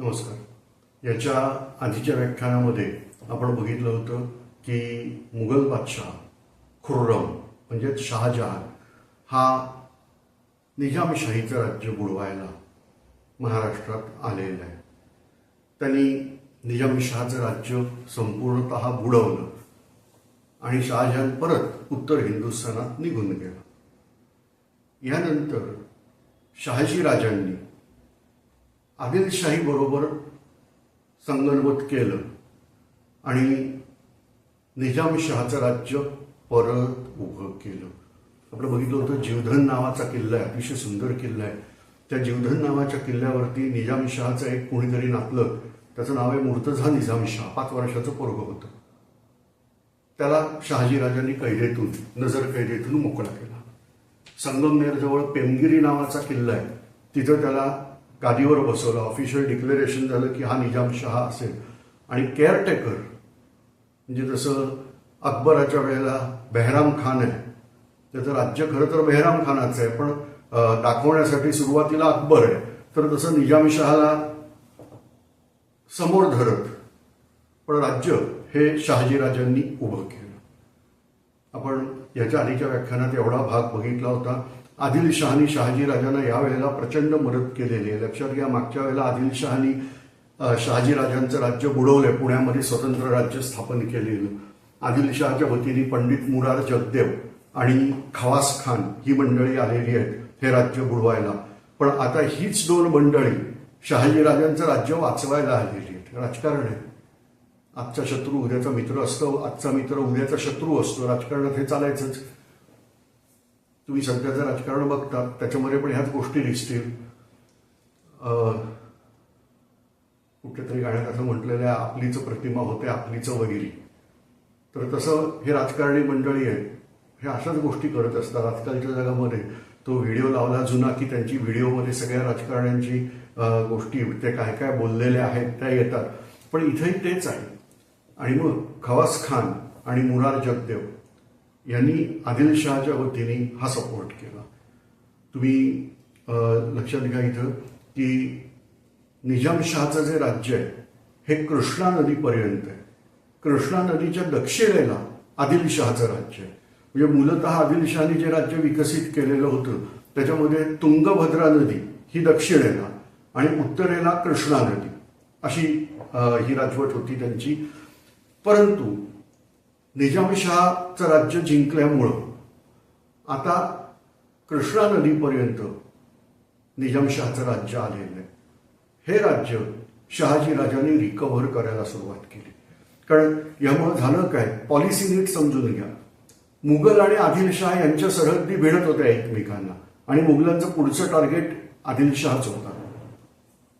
नमस्कार. याच्या आधीच्या व्याख्यानामध्ये आपण बघितलं होतं की मुघल बादशाह खुर्रम म्हणजेच शहाजहान हा निजामशाहीचं राज्य बुडवायला महाराष्ट्रात आलेला आहे. त्यांनी निजामशहाचं राज्य संपूर्णतः बुडवलं आणि शहाजहान परत उत्तर हिंदुस्थानात निघून गेला. यानंतर शहाजी राजांनी आदिलशाही बरोबर केलं आणि निजामशहाचं राज्य परत उभं केलं. आपलं बघितलं होतं जीवधन नावाचा किल्ला आहे अतिशय सुंदर किल्ला आहे. त्या जीवधन नावाच्या किल्ल्यावरती निजामशहाचं एक कोणीतरी नातलं. त्याचं नाव आहे मुर्तझा निजामशहा पाच वर्षाचं पोरग होतं. त्याला शहाजीराजांनी कैदेतून नजर कैदेतून मोकळा केला. संगमनेरजवळ पेमगिरी नावाचा किल्ला आहे. तिथं त्याला गादीवर बसवलं. ऑफिशियल डिक्लेरेशन झालं की हा निजामशहा असेल. आणि केअरटेकर म्हणजे जसं अकबराच्या वेळेला बेहराम खान आहे त्याचं राज्य खरं तर बेहराम खानाचं आहे पण दाखवण्यासाठी सुरुवातीला अकबर आहे. तर तसं निजामशहाला समोर धरत पण राज्य हे शहाजीराजांनी उभं केलं. आपण याच्या आधीच्या व्याख्यानात एवढा भाग बघितला होता. आदिलशहानी शहाजीराजांना यावेळेला प्रचंड मदत केलेली आहे. लक्षात घ्या मागच्या वेळेला आदिलशहानी शहाजीराजांचं राज्य बुडवलंय पुण्यामध्ये स्वतंत्र राज्य स्थापन केलेलं. आदिलशहाच्या वतीने पंडित मुरार जगदेव आणि खवास खान ही मंडळी आलेली आहेत हे राज्य बुडवायला. पण आता हीच दोन मंडळी शहाजीराजांचं राज्य वाचवायला आलेली आहेत. राजकारण आहे. आजचा शत्रू उद्याचा मित्र असतो आजचा मित्र उद्याचा शत्रू असतो. राजकारणात हे चालायचंच. तुम्ही सध्याचं राजकारण बघता त्याच्यामध्ये पण ह्याच गोष्टी दिसतील. कुठेतरी तरी गाण्यात असं म्हटलेलं आहे आपलीच प्रतिमा होते आपलीच वगिरी. तर तसं हे राजकारणी मंडळी आहेत हे अशाच गोष्टी करत असतात. आजकालच्या जगामध्ये तो व्हिडिओ लावला जुना की त्यांची व्हिडिओमध्ये सगळ्या राजकारण्यांची गोष्टी ते काय काय बोललेल्या आहेत त्या येतात. पण इथंही तेच आहे. आणि मग खवास खान आणि मुरार जगदेव यांनी आदिलशहाच्या वतीने हा सपोर्ट केला. तुम्ही लक्षात घ्या इथं की निजामशहाचं जे राज्य आहे हे कृष्णा नदीपर्यंत आहे. कृष्णा नदीच्या दक्षिणेला आदिलशहाचं राज्य आहे. म्हणजे मूलतः आदिलशहाने जे राज्य विकसित केलेलं होतं त्याच्यामध्ये तुंगभद्रा नदी ही दक्षिणेला आणि उत्तरेला कृष्णा नदी अशी ही राजवट होती त्यांची. परंतु निजामशहाचं राज्य जिंकल्यामुळं आता कृष्णा नदीपर्यंत निजामशहाचं राज्य आलेलं आहे. हे राज्य शहाजी राजांनी रिकव्हर करायला सुरुवात केली. कारण यामुळं झालं काय? पॉलिसी नीट समजून घ्या. मुघल आणि आदिलशहा यांच्या सरहद्दी भिडत होत्या एकमेकांना आणि मुघलांचं पुढचं टार्गेट आदिलशहाच होता.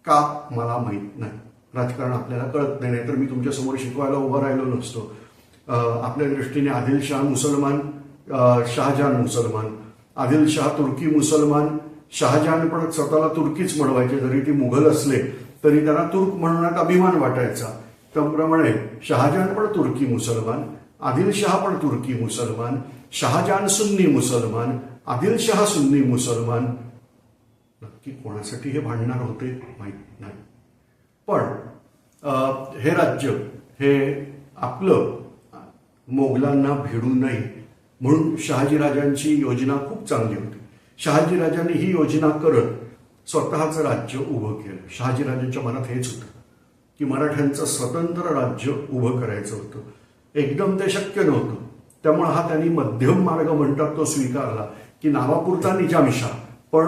का? मला माहीत नाही. राजकारण आपल्याला कळत नाही नाहीतर मी तुमच्यासमोर शिकवायला उभं राहिलो नसतो. आपल्या दृष्टीने आदिलशहा मुसलमान शहाजहान मुसलमान. आदिलशहा तुर्की मुसलमान शहाजहान पण स्वतःला तुर्कीच म्हणवायचे जरी ती मुघल असले तरी त्यांना तुर्क म्हणण्यात अभिमान वाटायचा. त्याप्रमाणे शहाजहान पण तुर्की मुसलमान आदिलशहा पण तुर्की मुसलमान शहाजहान सुन्नी मुसलमान आदिलशहा सुन्नी मुसलमान. नक्की कोणासाठी हे भांडणार होते माहीत नाही. पण हे राज्य हे आपलं मोगलांना भिडू नये. म्हणून शहाजीराजांची योजना खूप चांगली होती. शहाजीराजांनी ही योजना करत स्वतःचं राज्य उभं केलं. शहाजीराजांच्या मनात हेच होतं की मराठ्यांचं स्वतंत्र राज्य उभं करायचं होतं. एकदम ते शक्य नव्हतं. त्यामुळे हा त्यांनी मध्यम मार्ग म्हणतात तो स्वीकारला की नावापुरता निजामिशा पण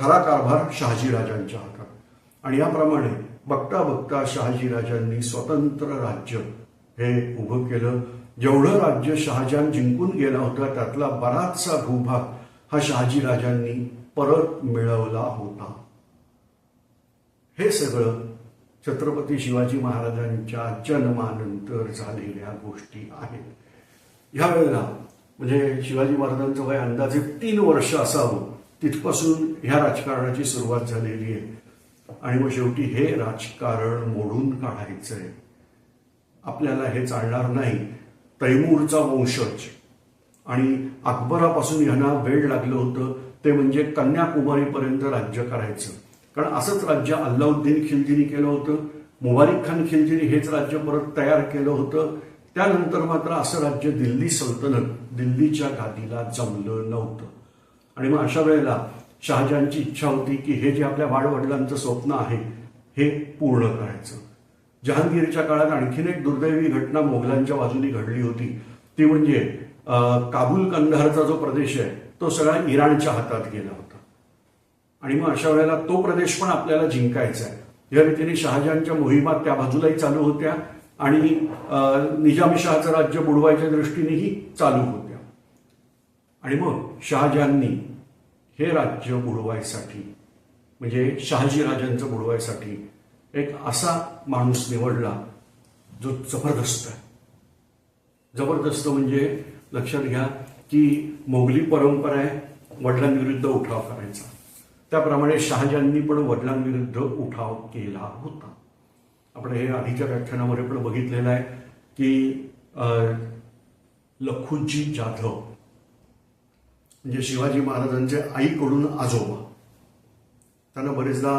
खरा कारभार शहाजीराजांच्या हातात. आणि याप्रमाणे बघता बघता शहाजीराजांनी स्वतंत्र राज्य हे उभं केलं. जेवढं राज्य शहाजहान जिंकून गेला होता त्यातला बराचसा भूभाग हा शहाजी राजांनी परत मिळवला होता. हे सगळं छत्रपती शिवाजी महाराजांच्या जन्मानंतर झालेल्या गोष्टी आहेत. ह्या वेळेला म्हणजे शिवाजी महाराजांचं वय अंदाजे तीन वर्ष असावं तिथपासून ह्या राजकारणाची सुरुवात झालेली आहे. आणि मग शेवटी हे राजकारण मोडून काढायचं आहे आपल्याला हे चालणार नाही. तैमूरचा वंशज. आणि अकबरापासून ह्यांना वेळ लागलं होतं ते म्हणजे कन्याकुमारीपर्यंत राज्य करायचं. कारण असंच राज्य अल्लाउद्दीन खिलजीने केलं होतं मुबारिक खान खिलजीने हेच राज्य परत तयार केलं होतं. त्यानंतर मात्र असं राज्य दिल्ली सल्तनत दिल्लीच्या गादीला जमलं नव्हतं. आणि मग अशा वेळेला शहाजहानची इच्छा होती की हे जे आपल्या वाडवडिलांचं स्वप्न आहे हे पूर्ण करायचं. जहांगीरच्या काळात आणखीन एक दुर्दैवी घटना मोगलांच्या बाजूनी घडली होती. ती म्हणजे काबूल कंधारचा जो प्रदेश आहे तो सगळा इराणच्या हातात गेला होता. आणि मग अशा वेळेला तो प्रदेश पण आपल्याला जिंकायचा आहे. या रीतीने शहाजहानच्या मोहिमा त्या बाजूलाही चालू होत्या आणि निजामशहाचं राज्य बुडवायच्या दृष्टीनेही चालू होत्या. आणि मग शहाजहाननी हे राज्य बुडवायसाठी म्हणजे शहाजी राजांचं बुडवायसाठी एक असा माणूस निवडला जो जबरदस्त आहे. जबरदस्त म्हणजे लक्षात घ्या की मोगली परंपरा आहे वडिलांविरुद्ध उठाव करायचा. त्याप्रमाणे शहाजांनी पण वडिलांविरुद्ध उठाव केला होता. आपण हे आधीच्या व्याख्यानामध्ये पण बघितलेलं आहे की लखुजी जाधव म्हणजे शिवाजी महाराजांचे आईकडून आजोबा त्यांना बरेचदा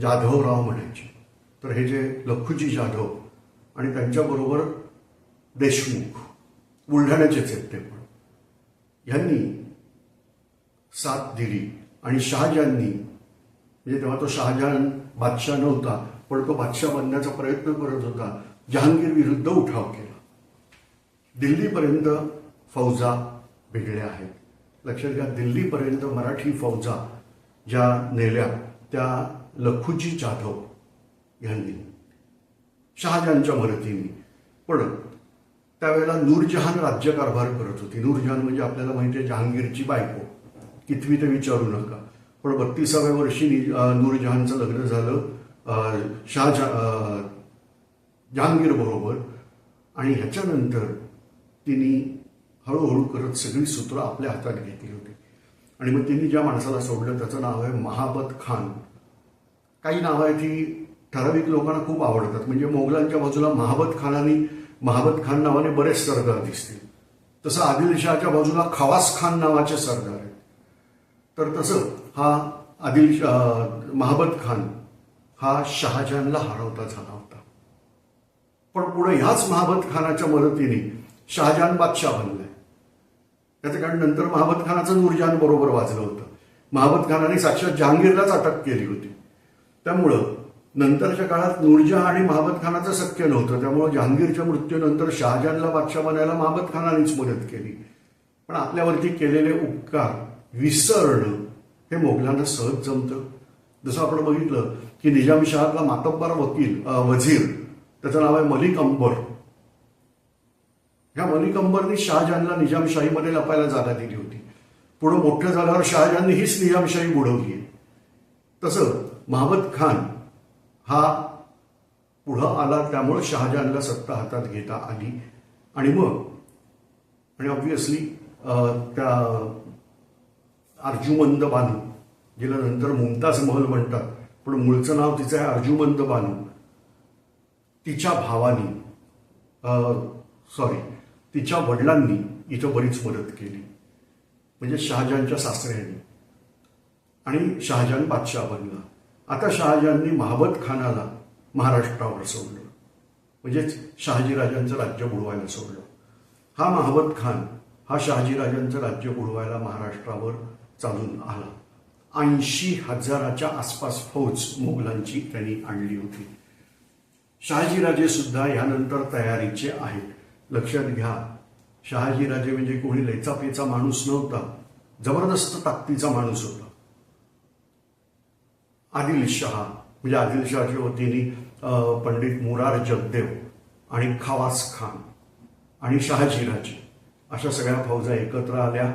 जाधवराव म्हणायचे. तर हे जे लखुजी जाधव आणि त्यांच्याबरोबर देशमुख बुलढाण्याचेच आहेत ते पण. ह्यांनी साथ दिली आणि शहाजहाननी म्हणजे तेव्हा तो शहाजहान बादशाह नव्हता पण तो बादशाह बनण्याचा प्रयत्न करत होता. जहांगीर विरुद्ध उठाव केला. दिल्लीपर्यंत फौजा भिडल्या आहेत. लक्षात घ्या दिल्लीपर्यंत मराठी फौजा ज्या नेल्या त्या लखुजी जाधव यांनी शहाजहानच्या मदतीने. पण त्यावेळेला नूरजहान राज्यकारभार करत होती. नूरजहान म्हणजे आपल्याला माहिती आहे जहांगीरची बायको. कितवी ते विचारू नका. पण बत्तीसाव्या वर्षी नूरजहानचं लग्न झालं शहाजहा जहांगीर बरोबर. आणि ह्याच्यानंतर तिने हळूहळू करत सगळी सूत्र आपल्या हातात घेतली होती. आणि मग तिने ज्या माणसाला सोडलं त्याचं नाव आहे महाबत खान. काही नावं आहेत ती ठराविक लोकांना खूप आवडतात. म्हणजे मोगलांच्या बाजूला महाबत खानानी महाबत खान नावाने बरेच सरदार दिसतील. तसं आदिलशहाच्या बाजूला खवास खान नावाचे सरदार आहेत. तर तसं हा आदिल महाबत खान हा शहाजहानला हरवता झाला होता. पण पुढे ह्याच महाबत खानाच्या मदतीने शहाजहान बादशाह बनलाय. त्याचं कारण नंतर महाबत खानाचं नूरजहान बरोबर वाजलं होतं. महाबत खानाने साक्षात जहांगीरलाच अटक केली होती. त्यामुळं नंतरच्या काळात नूरजहा आणि महाबत खानाचं शक्य नव्हतं. त्यामुळं जहांगीरच्या मृत्यूनंतर शहाजहानला बादशाह बनायला महाबत खानानेच मदत केली. पण आपल्यावरती केलेले उपकार विसरणं हे मोगलांना सहज जमतं. जसं आपण बघितलं की निजामशहातला मातब्बर वकील वझीर त्याचं नाव आहे मलिक अंबर. ह्या मलिक अंबरनी शहाजहानला निजामशाहीमध्ये लपायला जागा दिली होती. पुढं मोठं झाल्यावर शहाजहानने हीच निजामशाही बुडवली. आहे तसं महमद खान हा पुढं आला त्यामुळं शहाजहानला सत्ता हातात घेता आली. आणि मग आणि ऑब्विसली त्या अर्जुमंद बानू जिला नंतर मुमताज महल म्हणतात पण मूळचं नाव तिचं आहे अर्जुमंद बानू. तिच्या भावानी सॉरी तिच्या वडिलांनी इथं बरीच मदत केली. म्हणजे शहाजहानच्या सासऱ्यांनी. आणि शहाजहान बादशाह बनला. आता शहाजहांनी महाबत खानाला महाराष्ट्रावर सोडलं. म्हणजेच शहाजीराजांचं राज्य बुडवायला सोडलं. हा महाबत खान हा शहाजीराजांचं राज्य बुडवायला महाराष्ट्रावर चालून आला. ऐंशी हजाराच्या आसपास फौज मुघलांची त्यांनी आणली होती. शहाजीराजे सुद्धा यानंतर तयारीचे आहेत. लक्षात घ्या शहाजीराजे म्हणजे कोणी लेचापेचा माणूस नव्हता. जबरदस्त ताकदीचा माणूस होता. आदिलशहा म्हणजे आदिलशहाच्या वतीने पंडित मुरार जगदेव आणि खवास खान आणि शहाजीराजे अशा सगळ्या फौजा एकत्र आल्या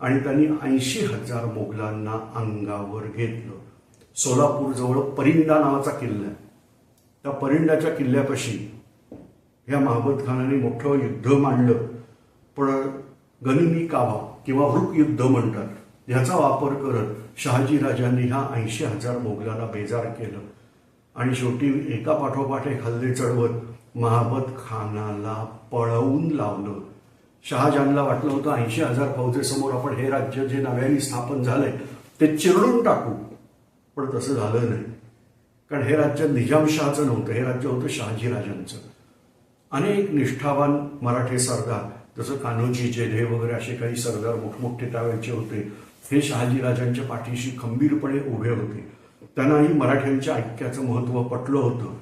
आणि त्यांनी ऐंशी हजार मोगलांना अंगावर घेतलं. सोलापूरजवळ परिंदा नावाचा किल्ला आहे. त्या परिंडाच्या किल्ल्यापाशी या महाबत खानाने मोठं युद्ध मांडलं. पण गनिमी कावा किंवा वृक युद्ध म्हणतात. ह्याचा वापर करत शहाजी राजांनी ह्या ऐंशी हजार मोगलांना बेजार केलं. आणि शेवटी एका पाठोपाठ एक हल्ले चढवत महाबत खानाला पळवून लावलं. शहाजहानला वाटलं होतं ऐंशी हजार फौजेसमोर आपण हे राज्य जे नव्याने स्थापन झालंय ते चिरडून टाकू. पण तसं झालं नाही. कारण हे राज्य निजामशहाचं नव्हतं हे राज्य होतं शहाजीराजांचं अनेक निष्ठावान मराठे सरदार जसं कान्होजी जेधे वगैरे असे काही सरदार मोठमोठे त्यावेळचे होते हे शहाजीराजांच्या पाठीशी खंबीरपणे उभे होते. त्यांनाही मराठ्यांच्या ऐक्याचं महत्त्व पटलं होतं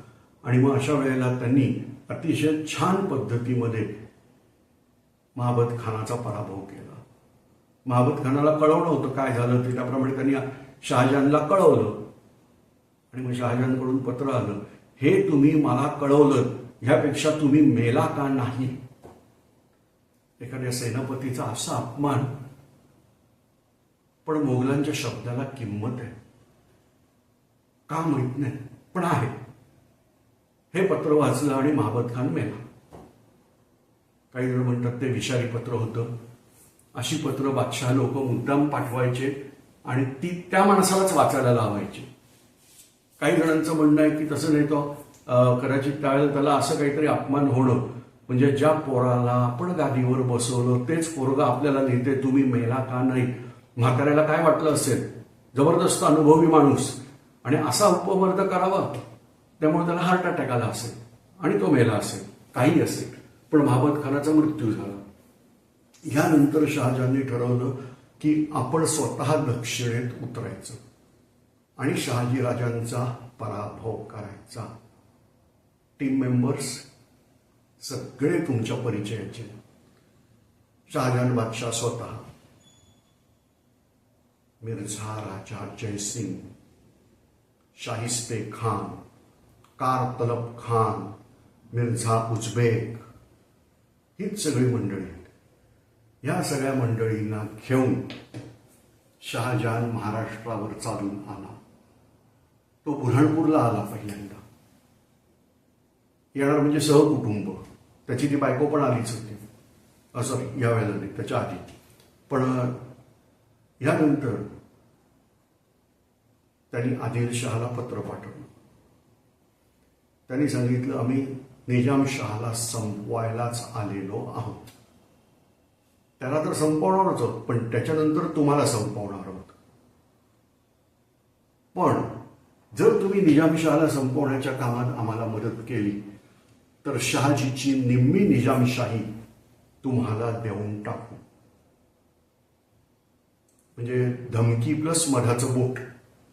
आणि मग अशा वेळेला त्यांनी अतिशय छान पद्धतीमध्ये महाबत खानाचा पराभव केला. महाबत खानाला कळवलं होतं काय झालं ते त्याप्रमाणे त्यांनी शहाजहानला कळवलं. आणि मग शहाजहानकडून पत्र आलं हे तुम्ही मला कळवलं ह्यापेक्षा तुम्ही मेला का नाही? एखाद्या सेनापतीचा असा अपमान पण मोगलांच्या शब्दाला किंमत आहे. का माहीत नाही पण आहे. हे पत्र वाचलं आणि महाबत खान मेला. काही जण म्हणतात ते विषारी पत्र होतं. अशी पत्र बादशहा लोक मुद्दाम पाठवायचे आणि ती त्या माणसालाच वाचायला लावायची. काही जणांचं म्हणणं आहे की तसं नाही तो कदाचित त्यावेळेला त्याला असं काहीतरी अपमान होणं. म्हणजे ज्या पोराला आपण गादीवर बसवलं तेच पोरगा आपल्याला लिहिते तुम्ही मेला का नाही? म्हाताऱ्याला काय वाटलं असेल? जबरदस्त अनुभवी माणूस. आणि असा उपवर्ध करावा त्यामुळे त्याला हार्ट अटॅक आला असेल आणि तो मेला असेल. काही असेल. पण महाबत खानाचा मृत्यू झाला. यानंतर शहाजहानने ठरवलं की आपण स्वतः दक्षिणेत उतरायचं आणि शहाजी राजांचा पराभव करायचा. टीम मेंबर्स सगळे तुमच्या परिचयाचे. शहाजहान बादशाह स्वतः मिर्झा राजा जयसिंग शाहिस्ते खान कार तलब खान मिर्झा उझबेक हीच सगळी मंडळी आहेत. या सगळ्या मंडळींना घेऊन शहाजहान महाराष्ट्रावर चालून आला. तो बुऱ्हाणपूरला आला पहिल्यांदा. येणार म्हणजे सहकुटुंब. त्याची ती बायको पण आलीच होती. असं यावेळेला नाही त्याच्या आधी. पण यानंतर त्यांनी आदिलशहाला पत्र पाठवलं. त्यांनी सांगितलं आम्ही निजामशहाला संपवायलाच आलेलो आहोत. त्याला तर संपवणारच होत पण त्याच्यानंतर तुम्हाला संपवणार आहोत पण जर तुम्ही निजामशहाला संपवण्याच्या कामात आम्हाला मदत केली तर शहाजीची निम्मी निजामशाही तुम्हाला देऊन टाकू. म्हणजे धमकी प्लस मधाचं बोट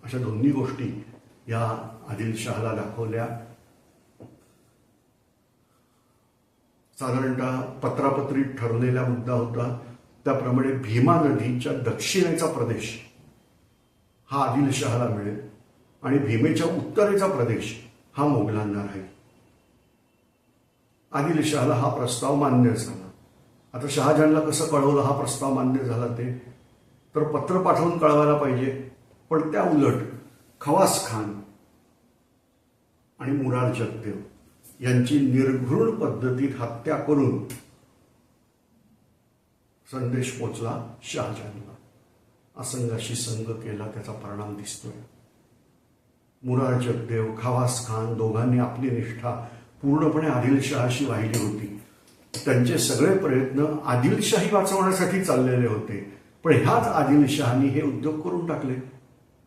अशा दोन्ही गोष्टी या आदिलशहाला दाखवल्या. साधारणतः पत्रापत्रीत ठरलेला मुद्दा होता. त्याप्रमाणे भीमा नदीच्या दक्षिणेचा प्रदेश हा आदिलशहाला मिळेल आणि भीमेच्या उत्तरेचा प्रदेश हा मोगलांना राहील. आदिलशहाला हा प्रस्ताव मान्य झाला. आता शहाजहानला कसं कळवलं हा प्रस्ताव मान्य झाला ते? तर पत्र पाठवून कळवायला पाहिजे. पण त्या उलट खवास खान आणि मुरार जगदेव यांची निर्घृण पद्धतीत हत्या करून संदेश पोचला शहाजहानला. असंगाशी संघ केला त्याचा परिणाम दिसतोय. मुरार जगदेव खवास खान दोघांनी आपली निष्ठा पूर्णपणे आदिलशहाशी वाहिली होती. त्यांचे सगळे प्रयत्न आदिलशाही वाचवण्यासाठी चाललेले होते. पण ह्याच आदिलशहानी हे उद्योग करून टाकले.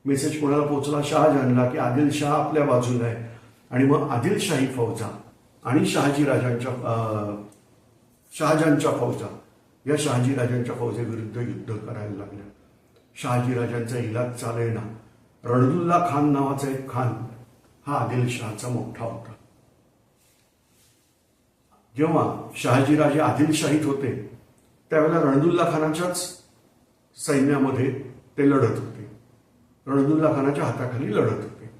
मेसेज कोणाला पोहोचला? शहाजहानला की आदिलशहा आपल्या बाजूला आहे. आणि मग आदिलशाही फौजा आणि शहाजी राजांच्या अं, शहाजहानच्या फौजा या शहाजी राजांच्या फौजेविरुद्ध युद्ध करायला लागल्या. शहाजी राजांचा इलाज चालेना. रणदुल्ला खान नावाचा एक खान हा आदिलशहाचा मोठा होता. जेव्हा शहाजीराजे आदिलशाहीत होते त्यावेळेला रणदुल्ला खानाच्याच सैन्यामध्ये ते लढत होते. रणदुल्ला खानाच्या हाताखाली लढत होते.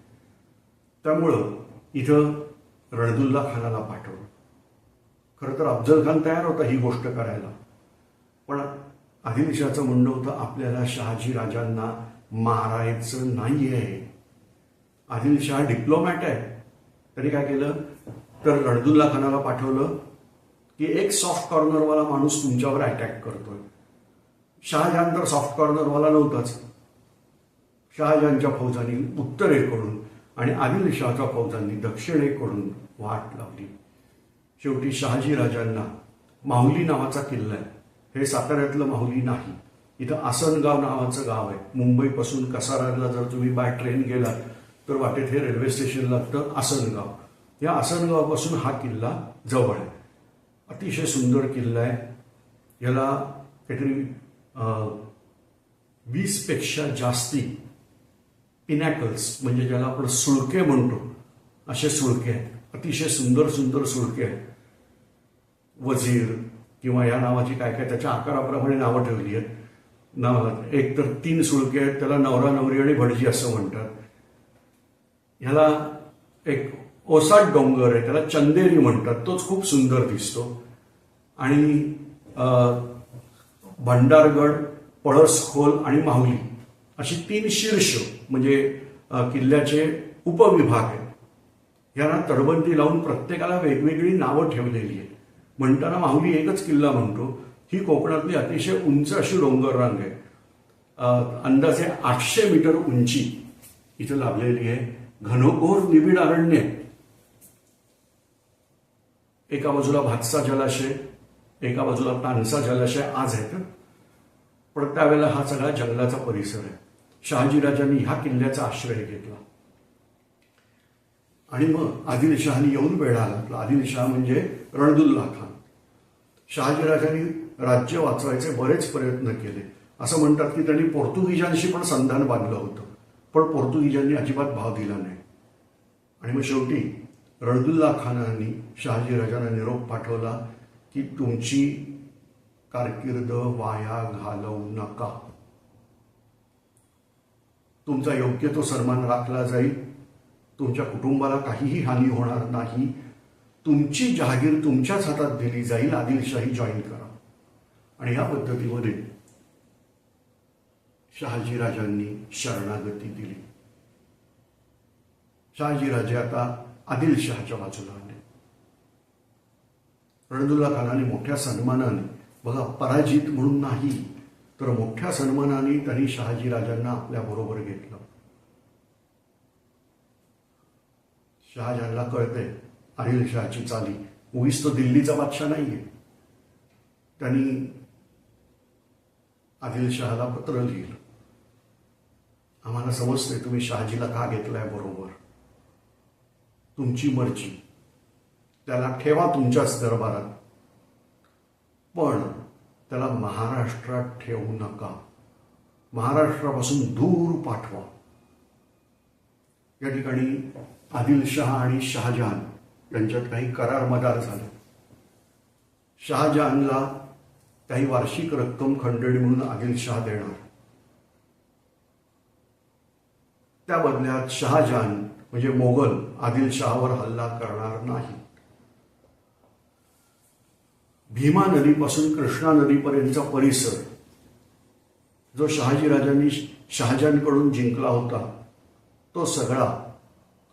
त्यामुळं इथं रणदुल्ला खानाला पाठवलं. खरं तर अफजल खान तयार होता ही गोष्ट करायला. पण आदिलशाचं म्हणणं होतं आपल्याला शहाजी राजांना मारायचं नाही आहे आदिलशाह डिप्लोमॅट आहे. त्यांनी काय केलं? तर रणदुल्ला खानाला पाठवलं की एक सॉफ्ट कॉर्नरवाला माणूस तुमच्यावर अटॅक करतोय. शहाजहान तर सॉफ्ट कॉर्नरवाला नव्हताच. शहाजहानच्या फौजांनी उत्तरेकडून आणि आदिलशहाच्या फौजांनी दक्षिणेकडून वाट लावली. शेवटी शहाजी राजांना माहुली नावाचा किल्ला आहे. हे साताऱ्यातलं माहुली नाही. इथं आसनगाव नावाचं गाव आहे. मुंबईपासून कसाराला जर तुम्ही बाय ट्रेन गेलात तर वाटेत हे रेल्वे स्टेशन लागतं आसनगाव. या आसनगावापासून हा किल्ला जवळ आहे. अतिशय सुंदर किल्ला आहे. याला काहीतरी वीसपेक्षा जास्ती पिनॅकल्स म्हणजे ज्याला आपण सुळके म्हणतो असे सुळके आहेत. अतिशय सुंदर सुंदर सुळके आहेत. वजीर किंवा या नावाची काय काय त्याच्या आकाराप्रमाणे नावं ठेवली आहेत. ना एक तर तीन सुळके आहेत त्याला नवरा नवरी आणि भटजी असं म्हणतात. ह्याला एक ओसाट डोंगर आहे त्याला चंदेरी म्हणतात. तोच खूप सुंदर दिसतो. आणि भंडारगड पळसखोल आणि माहुली अशी तीन शीर्ष म्हणजे किल्ल्याचे उपविभाग आहेत. यांना तडबंदी लावून प्रत्येकाला वेगवेगळी नावं ठेवलेली आहेत. म्हणताना माहुली एकच किल्ला म्हणतो. ही कोकणातली अतिशय उंच अशी डोंगर रांग आहे अंदाजे आठशे मीटर उंची इथं लाभलेली आहे. घनघोर निबिड अरण्य एका बाजूला भातसा जलाशय एका बाजूला तानसा जलाशय आज आहेत पण त्यावेळेला हा सगळा जंगलाचा परिसर आहे. शहाजीराजांनी ह्या किल्ल्याचा आश्रय घेतला. आणि मग आदिलशहाने येऊन वेढा घातला. आदिलशहा म्हणजे रणदुल्ला खान. शहाजीराजांनी राज्य वाचवायचे बरेच प्रयत्न केले. असं म्हणतात की त्यांनी पोर्तुगीजांशी पण संधान बांधलं होतं. पण पोर्तुगीजांनी अजिबात भाव दिला नाही. आणि मग शेवटी रणदुल्ला खानांनी शहाजीराजांना निरोप पाठवला. की तुमची कारकीर्द वाया घालवू नका. तुमचा योग्य तो सन्मान राखला जाईल. तुमच्या कुटुंबाला काहीही हानी होणार नाही. तुमची जहागीर तुमच्याच हातात दिली जाईल आदिलशाही जॉईन करा. आणि या पद्धतीमध्ये शहाजीराजांनी शरणागती दिली. शहाजीराजे आता आदिलशहाच्या बाजूला रणदुल्ला खानाने मोठ्या सन्मानाने बघा पराजित म्हणून नाही तर मोठ्या सन्मानाने त्यांनी शहाजीराजांना आपल्या बरोबर घेतलं. शहाजहानला कळतंय आदिलशहाची चाली उगीच तो दिल्लीचा बादशाह नाहीये. त्यांनी आदिलशहाला पत्र लिहिलं. आम्हाला समजतंय तुम्ही शहाजीला का घेतलाय बरोबर. तुमची मर्जी. त्याला ठेवा तुमच्याच दरबारात. पण त्याला महाराष्ट्रात ठेवू नका. महाराष्ट्रापासून दूर पाठवा. या ठिकाणी आदिलशहा आणि शहाजहान यांच्यात काही करार मदार झाले. शहाजहानला काही वार्षिक रक्कम खंडणी म्हणून आदिलशहा देणार. त्या बदल्यात शहाजहान म्हणजे मोगल आदिलशहावर हल्ला करणार नाही. भीमा नदीपासून कृष्णा नदीपर्यंतचा परिसर जो शहाजीराजांनी शहाजांकडून जिंकला होता तो सगळा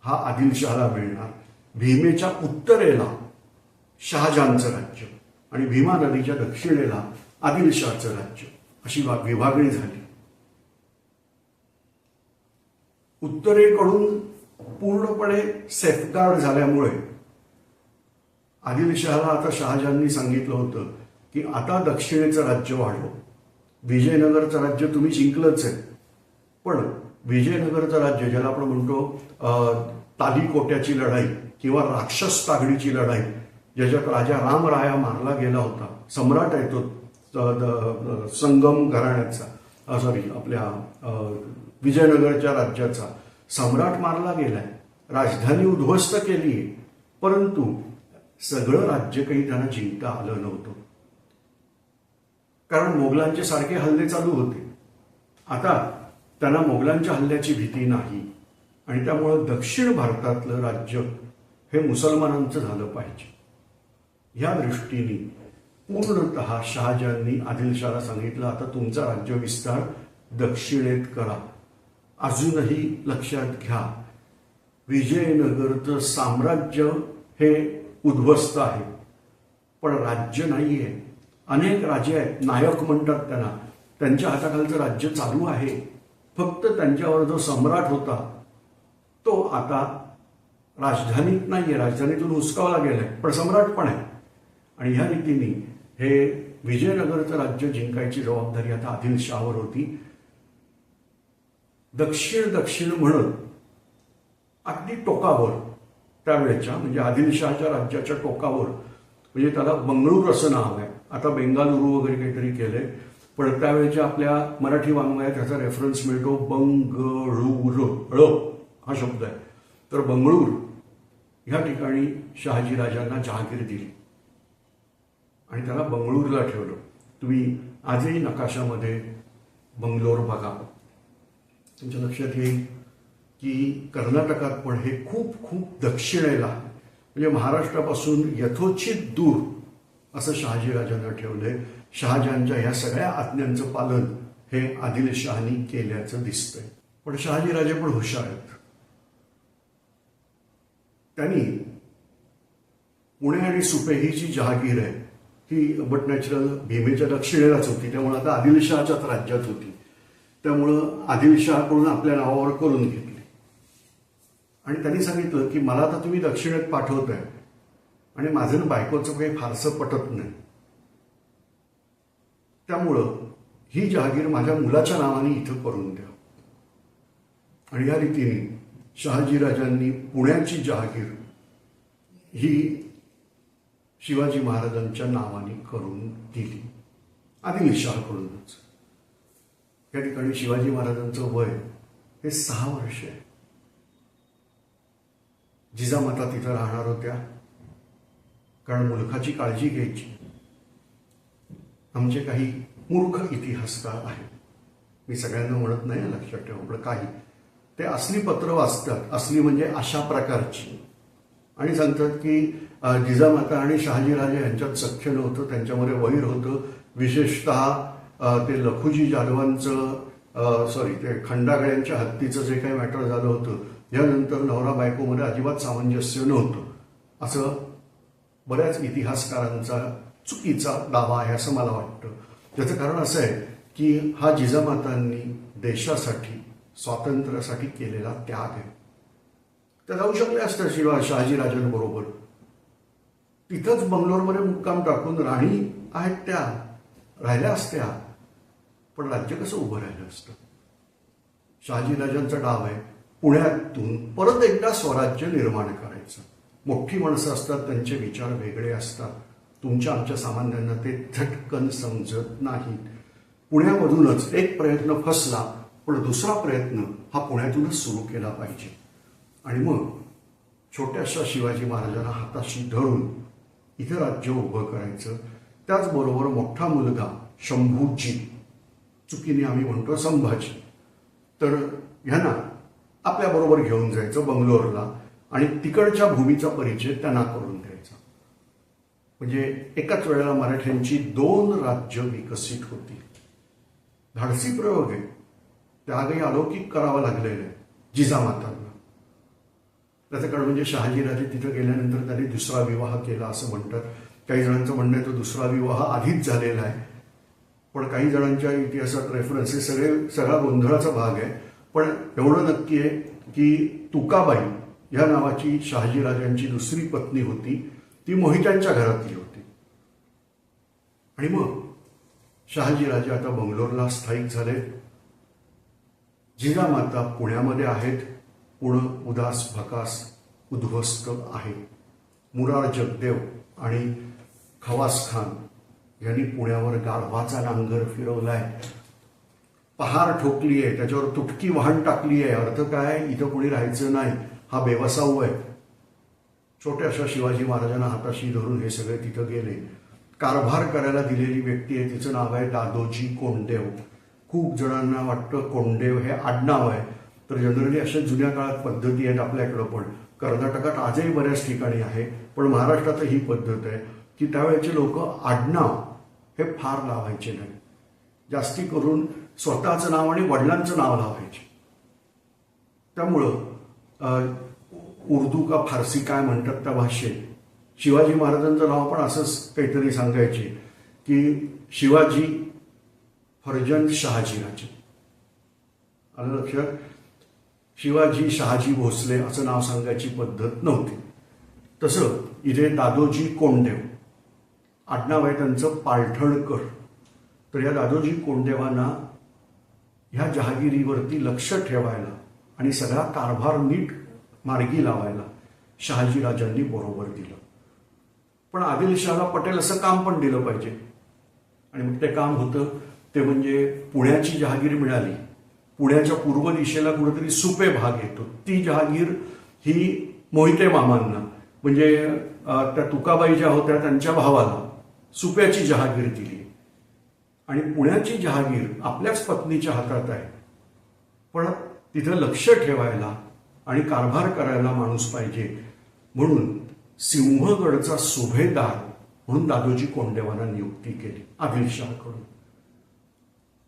हा आदिलशहाला मिळणार. भीमेच्या उत्तरेला शहाजांचं राज्य आणि भीमा नदीच्या दक्षिणेला आदिलशहाचं राज्य अशी वा- विभागणी झाली. उत्तरेकडून पूर्णपणे सेफगार्ड झाल्यामुळे आदिलशहाला आता शहाजहाननी सांगितलं होतं की आता दक्षिणेचं राज्य वाढव. विजयनगरचं राज्य तुम्ही जिंकलंच आहे. पण विजयनगरचं राज्य ज्याला आपण म्हणतो तालीकोट्याची लढाई किंवा राक्षस तागडीची लढाई ज्याच्यात राजा रामराया मारला गेला होता सम्राट आहे तो द- संगम घराण्याचा सॉरी आपल्या विजयनगरच्या राज्याचा सम्राट मारला गेलाय. राजधानी उद्ध्वस्त केली परंतु सगळं राज्य काही त्यांना जिंकता आलं नव्हतं. कारण मोगलांचे सारखे हल्ले चालू होते. आता त्यांना मोगलांच्या हल्ल्याची भीती नाही आणि त्यामुळं दक्षिण भारतातलं राज्य हे मुसलमानांचं झालं पाहिजे. या दृष्टीने पूर्णत शहाजहांनी आदिलशाला सांगितलं आता तुमचा राज्य विस्तार दक्षिणेत करा. अजूनही लक्षात घ्या. विजयनगरचं साम्राज्य हे उद्ध्वस्त आहे. पण राज्य नाहीये. अनेक राजे आहेत. नायक म्हणतात त्यांना. त्यांच्या हाताखालचं राज्य चालू आहे. फक्त त्यांच्यावर जो सम्राट होता तो आता राजधानीत नाही आहे राजधानीतून हुसकावला गेलाय. पण सम्राट पण आहे. आणि ह्या रीतीने हे विजयनगरचं राज्य जिंकायची जबाबदारी आता आदिलशहावर होती. दक्षिण दक्षिण म्हणत अगदी टोकावर त्यावेळेच्या म्हणजे आदिलशहाच्या राज्याच्या टोकावर म्हणजे त्याला बंगळूर असं नाव आहे. आता बेंगालुरू वगैरे काहीतरी केलंय. पण त्यावेळेच्या आपल्या मराठी वाङ्मयात त्याचा रेफरन्स मिळतो बंगळूर ळ हा शब्द आहे. तर बंगळूर ह्या ठिकाणी शहाजी राजांना जहागीर दिली. आणि त्याला बंगळूरला ठेवलं. तुम्ही आजही नकाशामध्ये बंगलोर बघा. तुमच्या लक्षात येईल. की कर्नाटकात पण हे खूप खूप दक्षिणेला म्हणजे महाराष्ट्रापासून यथोचित दूर असं शहाजीराजांना ठेवलंय. शहाजहानच्या ह्या सगळ्या आज्ञांचं पालन हे आदिलशहानी केल्याचं दिसतंय. पण शहाजीराजे पण हुशार आहेत. त्यांनी पुणे आणि सुपे ही जी जहागीर आहे ही बट नॅचरल भीमेच्या दक्षिणेलाच होती. त्यामुळे आता आदिलशहाच्याच राज्यात होती. त्यामुळं आदिलशहाकडून आपल्या नावावर करून घेतलं. आणि त्यांनी सांगितलं की मला आता तुम्ही दक्षिणेत पाठवताय. आणि माझं बायकोचं काही फारसं पटत नाही. त्यामुळं ही जहागीर माझ्या मुलाच्या नावाने इथं करून द्या. आणि या रीतीने शहाजीराजांनी पुण्याची जहागीर ही शिवाजी महाराजांच्या नावाने करून दिली. आदिलशहाकडूनच या ठिकाणी शिवाजी महाराजांचं वय हे सहा वर्ष आहे. जिजामाता तिथं राहणार होत्या. कारण मुलखाची काळजी घ्यायची. आमचे काही मूर्ख इतिहासकार आहेत. मी सगळ्यांना म्हणत नाही लक्षात ठेवा पण काही. ते असली पत्र वाचतात. असली म्हणजे अशा प्रकारची. आणि सांगतात की जिजामाता आणि शहाजीराजे यांच्यात सख्य नव्हतं त्यांच्यामध्ये वैर होतं. विशेषतः ते लखुजी जाधवांचं सॉरी ते खंडागळ्यांच्या हत्तीचं जे काही मॅटर झालं होतं यानंतर नवरा बायकोमध्ये अजिबात सामंजस्य नव्हतं. असं बऱ्याच इतिहासकारांचा चुकीचा दावा आहे असं मला वाटतं. त्याचं कारण असं आहे की हा जिजामातांनी देशासाठी स्वातंत्र्यासाठी केलेला त्याग आहे. त्या जाऊ शकल्या असत्या शिवा शहाजीराजांबरोबर. तिथंच बंगलोरमध्ये मुक्काम टाकून राणी आहेत त्या राहिल्या असत्या. पण राज्य कसं उभं राहिलं असतं? शहाजीराजांचा डाव आहे. पुण्यातून परत एकदा स्वराज्य निर्माण करायचं. मोठी माणसं असतात त्यांचे विचार वेगळे असतात. तुमच्या आमच्या सामान्यांना ते झटकन समजत नाहीत. पुण्यामधूनच एक प्रयत्न फसला पण दुसरा प्रयत्न हा पुण्यातूनच सुरू केला पाहिजे. आणि मग छोट्याशा शिवाजी महाराजांना हाताशी धरून इथं राज्य उभं करायचं. त्याचबरोबर मोठा मुलगा शंभूजी चुकीने आम्ही म्हणतो संभाजी. तर ह्यांना आपल्याबरोबर घेऊन जायचं बंगलोरला आणि तिकडच्या भूमीचा परिचय त्यांना करून द्यायचा. म्हणजे एकाच वेळेला मराठ्यांची दोन राज्य विकसित होती. धाडसी प्रयोग आहे. त्यागही अलौकिक करावा लागलेला आहे जिजामातांना. त्याचं कारण म्हणजे शहाजीराजे तिथं गेल्यानंतर त्यांनी दुसरा विवाह केला असं म्हणतात. काही जणांचं म्हणणं आहे तो दुसरा विवाह आधीच झालेला आहे. पण काही जणांच्या इतिहासात रेफरन्स हे सगळे सगळा गोंधळाचा भाग आहे. पण एवढं नक्की आहे की तुकाबाई या नावाची शहाजीराजांची दुसरी पत्नी होती. ती मोहित्यांच्या घरातली होती. आणि मग शहाजीराजे आता बंगलोरला स्थायिक झाले. जिजामाता पुण्यामध्ये आहेत. पुणं उदास भकास उद्ध्वस्त आहे. मुरार जगदेव आणि खवास खान यांनी पुण्यावर गाढवाचा नांगर फिरवलाय. पहार ठोकली आहे त्याच्यावर तुटकी वाहन टाकली आहे. अर्थ काय? इथं कोणी राहायचं नाही. हा बेवसाऊ आहे. छोट्याशा शिवाजी महाराजांना हाताशी धरून हे सगळे तिथं गेले. कारभार करायला दिलेली व्यक्ती आहे तिचं नाव आहे दादोजी कोंडदेव. खूप जणांना वाटतं कोंडेव हे आडनाव आहे. तर जनरली अशा जुन्या काळात पद्धती आहेत आपल्याकडं पण. कर्नाटकात आजही बऱ्याच ठिकाणी आहे पण महाराष्ट्रात ही पद्धत आहे की त्यावेळेचे लोक आडनाव हे फार लावायचे नाही जास्ती करून स्वतःचं नाव आणि वडिलांचं नाव लावायचे. त्यामुळं उर्दू का फारसी काय म्हणतात त्या भाषेत? शिवाजी महाराजांचं नाव पण असंच काहीतरी सांगायचे की शिवाजी फर्जंद शहाजीराजे. आलं लक्षात? शिवाजी शहाजी भोसले असं नाव सांगायची पद्धत नव्हती. तसं इथे दादोजी कोंडेव आडनाव आहे त्यांचं पालठणकर तर या दादोजी कोंडदेवांना ह्या जहागिरीवरती लक्ष ठेवायला आणि सगळा कारभार नीट मार्गी लावायला शहाजीराजांनी बरोबर दिलं. पण आदिलशहाला पटेल असं काम पण दिलं पाहिजे. आणि मग ते काम होतं ते म्हणजे पुण्याची जहागीर मिळाली. पुण्याच्या पूर्व दिशेला कुठेतरी सुपे भाग येतो. ती जहागीर ही मोहिते मामांना म्हणजे त्या तुकाबाई ज्या होत्या त्यांच्या भावाला सुप्याची जहागीर दिली. आणि पुण्याची जहागीर आपल्याच पत्नीच्या हातात आहे. पण तिथं लक्ष ठेवायला आणि कारभार करायला माणूस पाहिजे. म्हणून सिंहगडचा सुभेदार म्हणून दादोजी कोंडेवांना नियुक्ती केली आदिलशहाकडून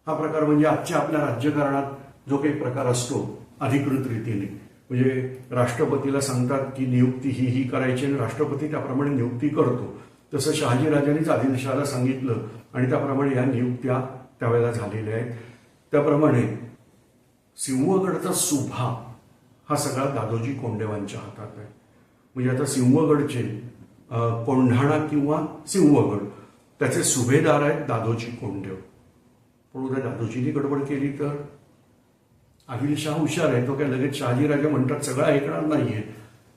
हा प्रकार म्हणजे आजच्या आपल्या राज्यकारणात जो काही प्रकार असतो अधिकृत रीतीने. म्हणजे राष्ट्रपतीला सांगतात की नियुक्ती ही ही करायची आणि राष्ट्रपती त्याप्रमाणे नियुक्ती करतो. तसं शहाजीराजांनीच आदिलशहाला सांगितलं आणि त्याप्रमाणे या नियुक्त्या त्यावेळेला झालेल्या आहेत. त्याप्रमाणे सिंहगडचा सुभा हा सगळा दादोजी कोंडेवांच्या हातात आहे. म्हणजे आता सिंहगडचे कोंढाणा किंवा सिंहगड त्याचे सुभेदार आहेत दादोजी कोंडेव पण उद्या दादोजींनी गडबड केली तर? आदिलशाह हुशार आहे तो काय लगेच शहाजीराजे म्हणतात सगळं ऐकणार नाहीये.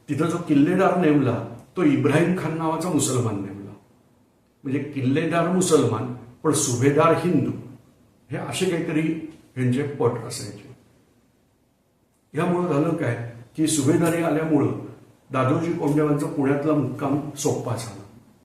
तिथं जो किल्लेदार नेमला तो इब्राहिम खान नावाचा मुसलमान नेमला. म्हणजे किल्लेदार मुसलमान पण सुभेदार हिंदू हे असे काहीतरी यांचे पट असायचे. यामुळं झालं काय? की सुभेदारी आल्यामुळं दादोजी कोंडेवांचा पुण्यातला मुक्काम सोपा झाला.